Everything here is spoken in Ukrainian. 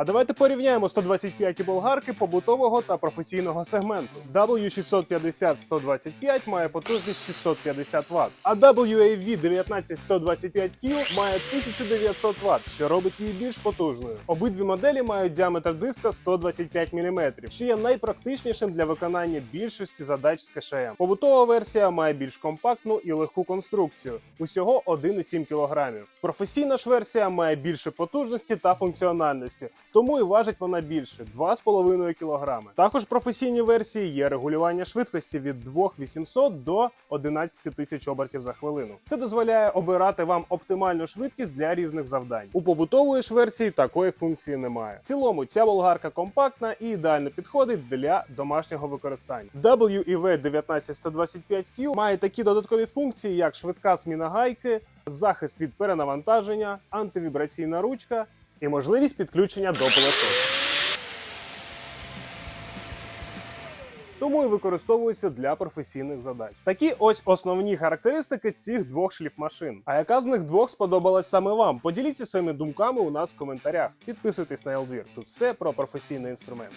А давайте порівняємо 125 болгарки побутового та професійного сегменту. W650-125 має потужність 650 Вт, а WAV 19125Q має 1900 Вт, що робить її більш потужною. Обидві моделі мають діаметр диска 125 мм, що є найпрактичнішим для виконання більшості задач з КШМ. Побутова версія має більш компактну і легку конструкцію, усього 1,7 кг. Професійна ж версія має більше потужності та функціональності, тому і важить вона більше 2,5 кг. Також в професійній версії є регулювання швидкості від 2800 до 11 тисяч обертів за хвилину. Це дозволяє обирати вам оптимальну швидкість для різних завдань. У побутової ж версії такої функції немає. В цілому ця болгарка компактна і ідеально підходить для домашнього використання. WEV 19125Q має такі додаткові функції, як швидка зміна гайки, захист від перенавантаження, антивібраційна ручка і можливість підключення до пилососу. Тому і використовується для професійних задач. Такі ось основні характеристики цих двох шліфмашин. А яка з них двох сподобалась саме вам? Поділіться своїми думками у нас в коментарях. Підписуйтесь на Елдвір. Тут все про професійний інструмент.